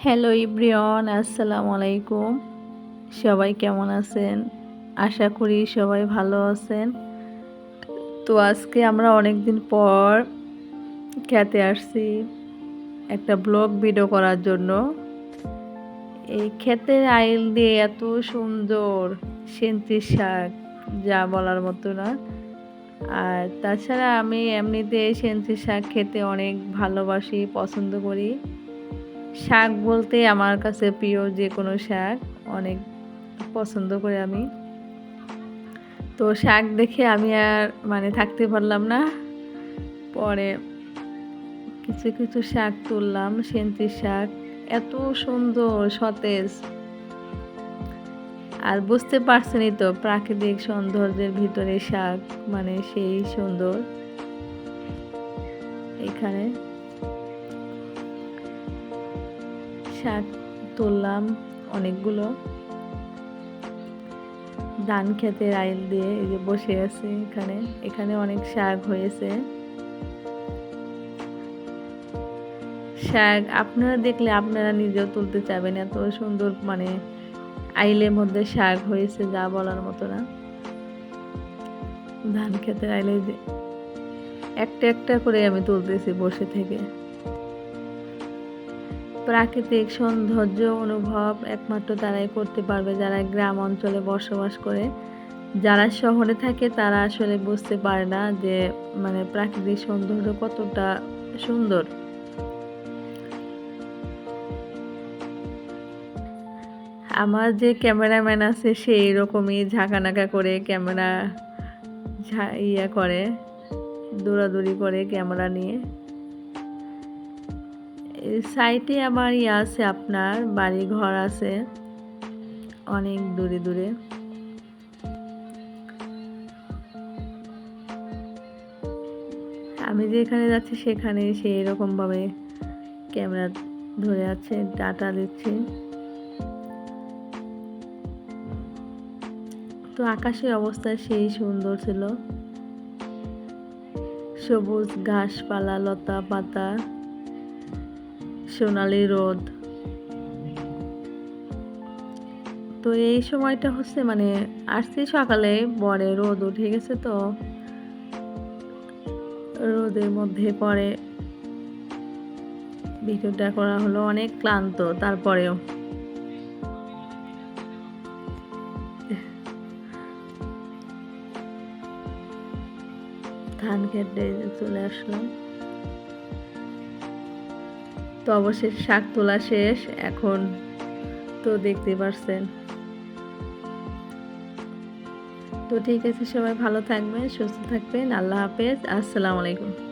Hello ইব্রিয়ন আসসালামু আলাইকুম সবাই কেমন আছেন? আশা করি সবাই ভালো আছেন। তো আজকে আমরা অনেক দিন পর খেতে আসছি একটা ব্লগ ভিডিও করার জন্য। এই ক্ষেতের আইল দিয়ে এত সুন্দর সেন্তির শাক, যা বলার মতো না। আর তাছাড়া আমি এমনিতে সেন্তির শাক খেতে অনেক ভালোবাসি, পছন্দ করি। শাক বলতে আমার কাছে প্রিয় যে কোনো শাক, অনেক পছন্দ করি আমি। তো শাক দেখে আমি আর মানে থাকতে পারলাম না। পরে কিছু কিছু শাক তুললাম সেন্তির শাক, এত সুন্দর, সতেজ। আর বুঝতে পারছেনই তো প্রাকৃতিক সৌন্দর্যের ভিতরে শাক মানে সেই সুন্দর। এখানে শাক তুললাম অনেকগুলো। ধান খেতে আইল দিয়ে এই যে বসে আছি এখানে। এখানে অনেক শাক হয়েছে। শাক আপনারা দেখলে আপনারা নিজেও তুলতে চাবেন, এত সুন্দর মানে আইলের মধ্যে শাক হয়েছে যা বলার মতো না। ধান খেতে আইলে একটা একটা করে আমি তুলতেছি বসে থেকে। প্রাকৃতিক সৌন্দর্য অনুভব একমাত্র তারাই করতে পারবে যারা গ্রাম অঞ্চলে বসবাস করে। যারা শহরে থাকে, তারা আসলে বুঝতে পারে না যে মানে প্রাকৃতিক সৌন্দর্য কতটা সুন্দর। আমার যে ক্যামেরাম্যান আছে, সে এরকমই ঝাঁকানাকা করে ক্যামেরা ইয়া করে, দৌড়াদৌড়ি করে ক্যামেরা নিয়ে। সাইটে আমার ইয়ে আছে, আপনার বাড়ি ঘর আছে, অনেক দূরে দূরে। আমি যেখানে যাচ্ছি সেখানে সে এরকমভাবে ক্যামেরা ধরে আছে, ডাটা দিচ্ছি। তো আকাশের অবস্থা সেই সুন্দর ছিল। সবুজ ঘাসপালা লতা পাতা। সোনালি রোদ তো এই সময়টা হচ্ছে মানে আসছি সকালে বরে রোদ উঠে গেছে তো। রোদের মধ্যে পরে ভিডিওটা করা হলো অনেক ক্লান্ত, তারপরেও। ধান খেতে চলে আসলাম। তো অবশ্যই শাক তোলা শেষ এখন তো দেখতে পারছেন। তো ঠিক আছে, সবাই ভালো থাকবেন, সুস্থ থাকবেন, আল্লাহ হাফেজ, আসসালামু আলাইকুম।